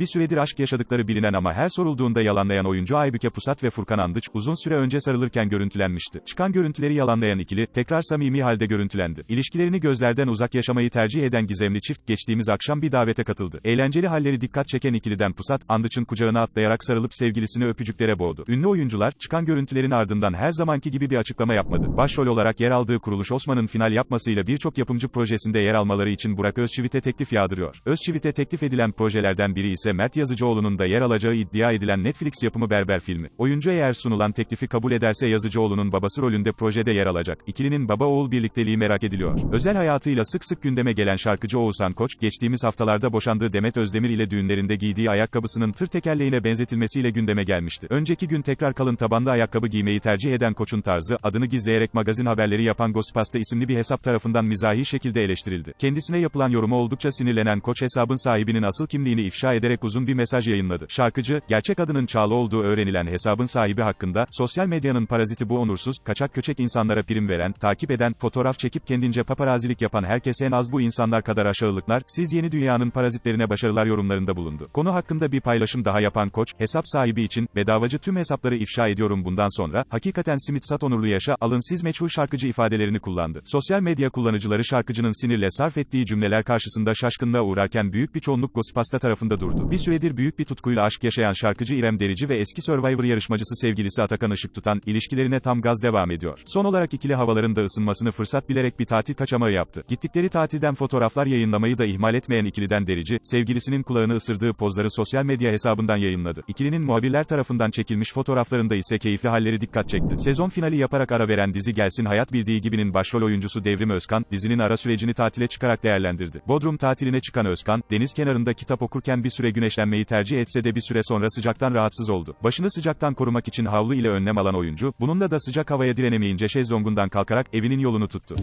Bir süredir aşk yaşadıkları bilinen ama her sorulduğunda yalanlayan oyuncu Aybüke Pusat ve Furkan Andıç, uzun süre önce sarılırken görüntülenmişti. Çıkan görüntüleri yalanlayan ikili, tekrar samimi halde görüntülendi. İlişkilerini gözlerden uzak yaşamayı tercih eden gizemli çift, geçtiğimiz akşam bir davete katıldı. Eğlenceli halleri dikkat çeken ikiliden Pusat, Andıç'ın kucağına atlayarak sarılıp sevgilisini öpücüklere boğdu. Ünlü oyuncular, çıkan görüntülerin ardından her zamanki gibi bir açıklama yapmadı. Başrol olarak yer aldığı kuruluş Osman'ın final yapmasıyla birçok yapımcı projesinde yer almaları için Burak Özçivit'e teklif yağdırıyor. Özçivit'e teklif edilen projelerden biri ise Mert Yazıcıoğlu'nun da yer alacağı iddia edilen Netflix yapımı Berber filmi. Oyuncu eğer sunulan teklifi kabul ederse Yazıcıoğlu'nun babası rolünde projede yer alacak. İkilinin baba-oğul birlikteliği merak ediliyor. Özel hayatıyla sık sık gündeme gelen şarkıcı Oğuzhan Koç, geçtiğimiz haftalarda boşandığı Demet Özdemir ile düğünlerinde giydiği ayakkabısının tır tekerleğine benzetilmesiyle gündeme gelmişti. Önceki gün tekrar kalın tabanlı ayakkabı giymeyi tercih eden Koç'un tarzı, adını gizleyerek magazin haberleri yapan Gossipasta isimli bir hesap tarafından mizahi şekilde eleştirildi. Kendisine yapılan yoruma oldukça sinirlenen Koç hesabın sahibinin asıl kimliğini ifşa ederek uzun bir mesaj yayınladı. Şarkıcı, gerçek adının Çağla olduğu öğrenilen hesabın sahibi hakkında, sosyal medyanın paraziti bu onursuz, kaçak köçek insanlara prim veren, takip eden, fotoğraf çekip kendince paparazilik yapan herkes en az bu insanlar kadar aşağılıklar, siz yeni dünyanın parazitlerine başarılar yorumlarında bulundu. Konu hakkında bir paylaşım daha yapan Koç, hesap sahibi için, bedavacı tüm hesapları ifşa ediyorum bundan sonra, hakikaten simit sat onurlu yaşa, alın siz meçhul şarkıcı ifadelerini kullandı. Sosyal medya kullanıcıları şarkıcının sinirle sarf ettiği cümleler karşısında şaşkınlığa uğrarken büyük bir çoğunluk Gossipasta tarafında durdu. Bir süredir büyük bir tutkuyla aşk yaşayan şarkıcı İrem Derici ve eski Survivor yarışmacısı sevgilisi Atakan Işık tutan, ilişkilerine tam gaz devam ediyor. Son olarak ikili havaların da ısınmasını fırsat bilerek bir tatil kaçamağı yaptı. Gittikleri tatilden fotoğraflar yayınlamayı da ihmal etmeyen ikiliden Derici, sevgilisinin kulağını ısırdığı pozları sosyal medya hesabından yayınladı. İkilinin muhabirler tarafından çekilmiş fotoğraflarında ise keyifli halleri dikkat çekti. Sezon finali yaparak ara veren dizi Gelsin Hayat Bildiği Gibi'nin başrol oyuncusu Devrim Özkan, dizinin ara sürecini tatile çıkarak değerlendirdi. Bodrum tatiline çıkan Özkan, deniz kenarında kitap okurken bir süre güneşlenmeyi tercih etse de bir süre sonra sıcaktan rahatsız oldu. Başını sıcaktan korumak için havlu ile önlem alan oyuncu, bununla da sıcak havaya direnemeyince şezlongundan kalkarak evinin yolunu tuttu.